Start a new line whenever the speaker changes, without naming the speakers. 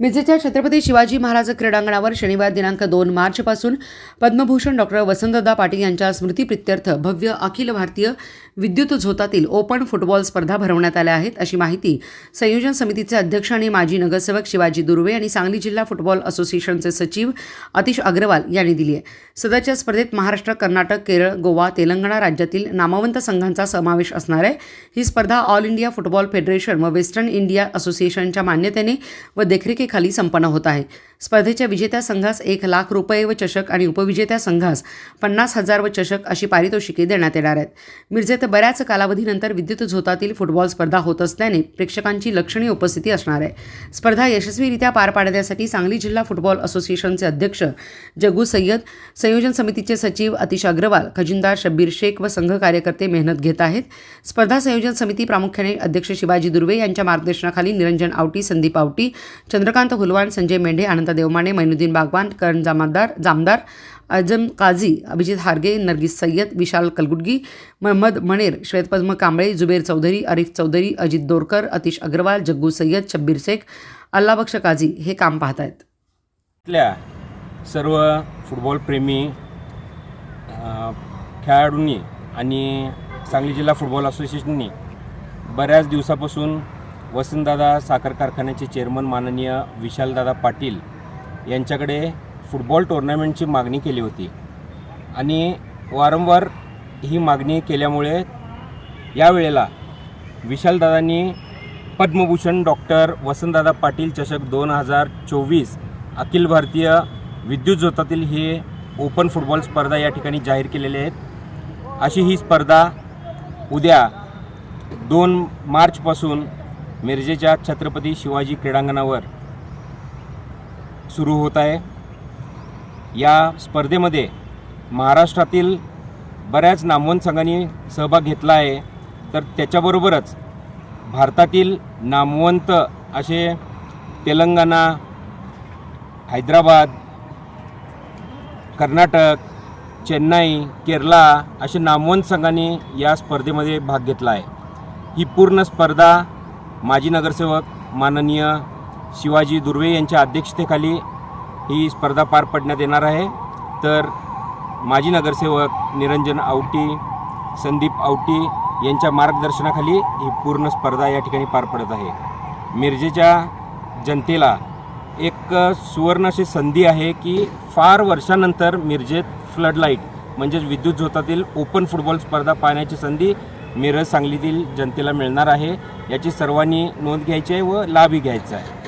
मिरजेच्या छत्रपती शिवाजी महाराज क्रीडांगणावर शनिवार दिनांक दोन मार्चपासून पद्मभूषण डॉक्टर वसंतदा पाटील यांच्या स्मृतीप्रित्यर्थ भव्य अखिल भारतीय विद्युत झोतातील ओपन फुटबॉल स्पर्धा भरवण्यात आल्या आहेत अशी माहिती संयोजन समितीचे अध्यक्ष आणि माजी नगरसेवक शिवाजी दुर्वे आणि सांगली जिल्हा फुटबॉल असोसिएशनचे सचिव अतिश अग्रवाल यांनी दिली आहे. सध्याच्या स्पर्धेत महाराष्ट्र कर्नाटक केरळ गोवा तेलंगणा राज्यातील नामवंत संघांचा समावेश असणार आहे. ही स्पर्धा ऑल इंडिया फुटबॉल फेडरेशन व वेस्टर्न इंडिया असोसिएशनच्या मान्यतेने व देखरेखी खाली संपन्न होत आहे. स्पर्धेच्या विजेत्या संघास एक लाख रुपये व चषक आणि उपविजेत्या संघास पन्नास हजार व चषक अशी पारितोषिके देण्यात येणार आहेत. मिरजेत बऱ्याच कालावधीनंतर विद्युत झोतातील फुटबॉल स्पर्धा होत असल्याने प्रेक्षकांची लक्षणीय उपस्थिती असणार आहे. स्पर्धा यशस्वीरित्या पार पाडण्यासाठी सांगली जिल्हा फुटबॉल असोसिएशनचे अध्यक्ष जगू सय्यद संयोजन समितीचे सचिव अतिश अग्रवाल खजिनदार शब्बीर शेख व संघ कार्यकर्ते मेहनत घेत आहेत. स्पर्धा संयोजन समिती प्रामुख्याने अध्यक्ष शिवाजी दुर्वे यांच्या मार्गदर्शनाखाली निरंजन आवटी संदीप आवटी चंद्रकांत हुलवाण संजय मेंढे आनंद देवमाने मैनुद्दीन बागवान करण जामदार जामदार अजम काझी अभिजित हारगे नरगिस सय्यद विशाल कलगुडगी महम्मद मणेर श्वेतपद्म कांबळे जुबेर चौधरी अरिफ चौधरी अजित दोरकर अतिश अग्रवाल जग्गू सय्यद शब्बीर शेख अल्लाबक्ष काझी हे काम पाहत आहेत
सर्व फुटबॉलप्रेमी प्रेमी खेळाडूंनी आणि सांगली जिल्हा फुटबॉल असोसिएशननी बऱ्याच दिवसापासून वसंतदादा साखर कारखान्याचे चेअरमन माननीय विशालदादा पाटील यांच्याकडे फुटबॉल टोर्नामेंटची मागणी केली होती. आणि वारंवार ही मागणी केल्यामुळे यावेळेला विशालदादांनी पद्मभूषण डॉक्टर वसंतदादा पाटील चषक दोन हजार चोवीस अखिल भारतीय विद्युत जोतातील हे ओपन फुटबॉल स्पर्धा या ठिकाणी जाहीर केलेले आहेत. अशी ही स्पर्धा उद्या दोन मार्चपासून मिरजेच्या छत्रपती शिवाजी क्रीडांगणावर सुरू होत आहे. या स्पर्धेमध्ये महाराष्ट्रातील बऱ्याच नामवंत संघांनी सहभाग घेतला आहे. तर त्याच्याबरोबरच भारतातील नामवंत असे तेलंगणा हैदराबाद कर्नाटक चेन्नई केरला असे नामवंत संघांनी या स्पर्धेमध्ये भाग घेतला आहे. ही पूर्ण स्पर्धा माजी नगरसेवक माननीय शिवाजी दुर्वे यांच्या अध्यक्षतेखाली ही स्पर्धा पार पडण्यात येणार आहे. तर माजी नगरसेवक निरंजन आवटी संदीप आवटी यांच्या मार्गदर्शनाखाली ही पूर्ण स्पर्धा या ठिकाणी पार पडत आहे. मिरजेच्या जनतेला एक सुवर्ण अशी संधी आहे की फार वर्षानंतर मिरजेत फ्लड लाइट म्हणजेच विद्युत झोतातील ओपन फुटबॉल स्पर्धा पाहण्याची संधी मिरज सांगलीतील जनतेला मिळणार आहे. याची सर्वांनी नोंद घ्यायची आहे व लाभही घ्यायचा आहे.